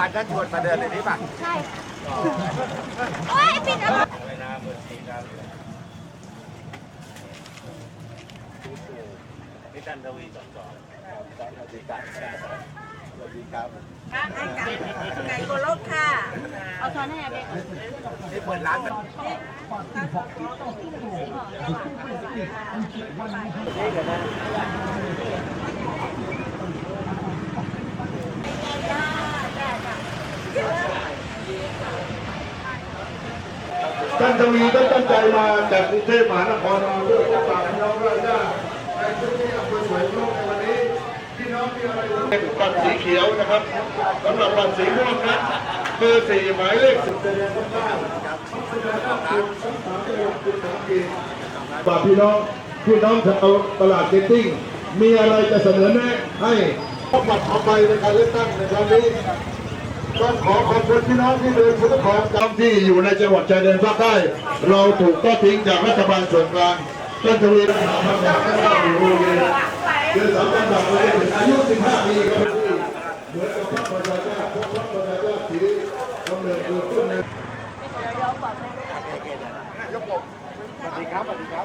วานท่านชวนมาเดินเลยนี่ป่ะใช่โอ้ยปิดอะนี่ท่านทวีสอนสอนสวัสดีครับสวัสดีครับไก่โกลกค่ะ เอาช้อนให้อาเบะนี่เปิดร้านมันนี่กันนะ ท่านทวีก็ตั้งใจมาจากกรุงเทพมหานครมาเพื่อพบปะพี่น้องราชาในพื้นที่อำเภอสวยโลกในวันนี้พี่น้องมีอะไรเป็นปันสีเขียวนะครับสำหรับปันสีม่วงนะเบอร์สี่หมายเลขสิบแสดงข้างๆแสดงข้างๆคุณทั้งสามจังหวัดคุณสามเกณฑ์ฝากพี่น้องพี่น้องชาวตลาดเกตติ้งมีอะไรจะเสนอแนะให้พบปัดขอไปในการเลือกตั้งในครั้งนี้ ต้องขอขอบคุณพี่น้องที่เดินพุทธของจำที่อยู่ในจังหวัดชายแดนภาคใต้เราถูกก็ทิ้งจากรัฐบาลส่วนกลางต้นทวีรัฐบาลจากท่านจ้าอยู่โรงเรียนคือสามจังหวัดเลยอายุ15ปีครับที่เหมือนกับพระประชาชาติพระประชาชาติที่กำเนิดเกิดขึ้นในสวัสดีครับสวัสดีครับ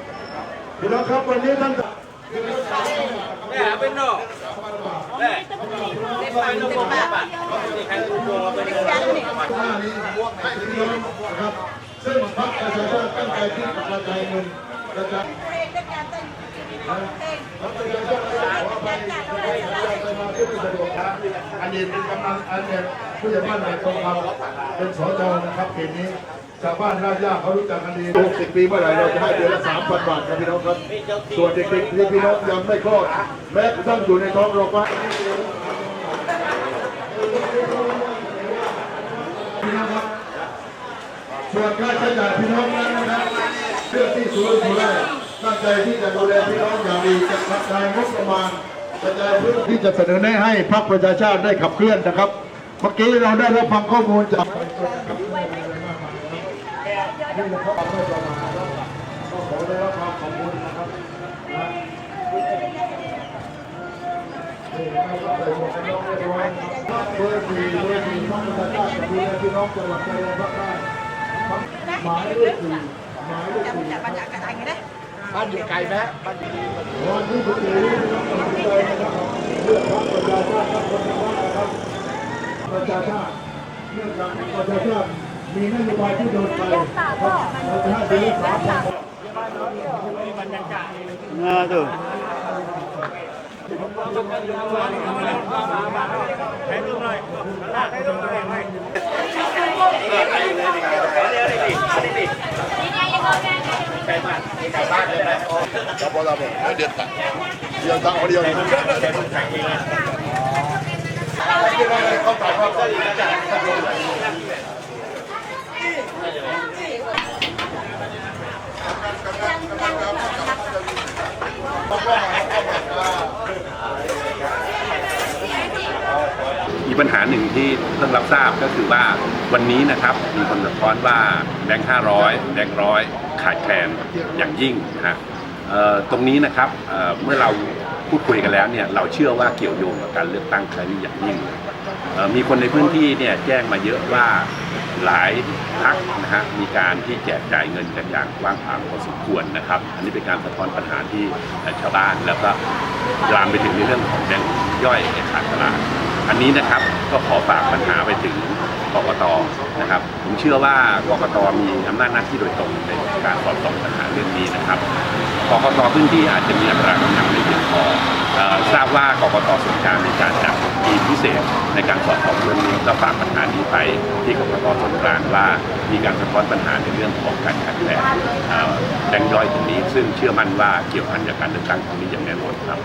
พี่น้องครับวันนี้ท่านแม่เป็นโน่แม่เป็นโน่ป่ะนี่ใครรู้ตัวเนานี้ให้พี่น้อง นะครับซึ่งพรรคประชาชาติตั้งใจที่จะกระจายเงินกระจายเพลงด้วยการเต้นเพลงครับประชาชนขออภัยที่ไปมาที่ไม่สะดวกนะอดีตเป็นกำนันอันเนี่ยผู้ใหญ่บ้านใหม่ทองคำเป็นสจนะครับเขตนี้ ชาวบ้านรากหญ้าเขารู้จักกันดี60ปีเมื่อไหร่เราจะให้เดือนละ3,000บาทครับพี่น้องครับ ส่วนเด็กๆที่พี่น้องยังไม่คลอด แม้กระทั่งอยู่ในท้องเราก็พี่น้องครับส่วนค่าใช้จ่ายพี่น้องนั้นนะครับเรื่องที่ศูนย์สุราตั้งใจที่จะดูแลพี่น้องอย่างดีจะกระจายงบประมาณกระจายพื้นที่จะเสนอแนะให้พรรคประชาชาติได้ขับเคลื่อนนะครับ เมื่อกี้เราได้รับฟังข้อมูลจาก นี่นะครับไม่ประมาทครับก็ขอได้รับความขอบคุณนะครับนะนี่นะครับใส่หมวกกันน็อกเรียบร้อยนะครับเบอร์สี่เบอร์สี่พรรคประชาชาติจะดูแลพี่น้องจังหวัดชายแดนภาคใต้ครับหมายเลขสี่หมายเลขสี่จะบรรยากาศอะไรนะบ้านอยู่ไกลไหมบ้านอยู่วันที่สิบสี่นี้พี่น้องตัดสินใจนะครับเลือกพรรคประชาชาติครับคนละว่านะครับประชาชาติเรื่องกประชาชาติ มีนโยบายที่โดนไปครับเราจะให้เดือนละสามพันไกลบ้านไกลบ้านเลยไหมครับพอเราบอกเดือนตัดเดือนตัดเอาเดียวเลยเข้าใจว่าต้องว่าเข้ามา อีกปัญหาหนึ่งที่เพิ่งรับทราบก็คือว่าวันนี้นะครับมีคนสะท้อนว่าแบงค์500 แบงค์ร้อยขาดแคลนอย่างยิ่งนะ ตรงนี้นะครับเมื่อเราพูดคุยกันแล้วเนี่ยเราเชื่อว่าเกี่ยวโยงกับการเลือกตั้งครั้งนี้อย่างยิ่งมีคนในพื้นที่เนี่ยแจ้งมาเยอะว่าหลายพักนะฮะมีการที่แจกจ่ายเงินกันอย่างกว้างขวางพอสมควรนะครับ อันนี้เป็นการสะท้อนปัญหาที่ชาวบ้านแล้วก็ลามไปถึงในเรื่องของแบงค์ย่อยในขาดตลาดอันนี้นะครับก็ขอฝากปัญหาไปถึง กกตนะครับผมเชื่อว่ากกตมีอำนาจหน้าที่โดยตรงในการสอดส่องปัญหาเรื่องนี้นะครับกกตพื้นที่อาจจะมีอัตรากำลังไม่เพียงพอทราบว่ากกตส่วนกลางในการจัดทีมพิเศษในการสอดส่อเรื่องนี้และฝากปัญหานี้ไปที่กกตส่วนกลางว่ามีการสะท้อนปัญหาในเรื่องของการขาดแคลนเอ่อแบงย่อยตรงนี้ ซึ่งเชื่อมั่นว่าเกี่ยวพันกับการเลือกตั้งครั้งนี้อย่างแน่นอนครับ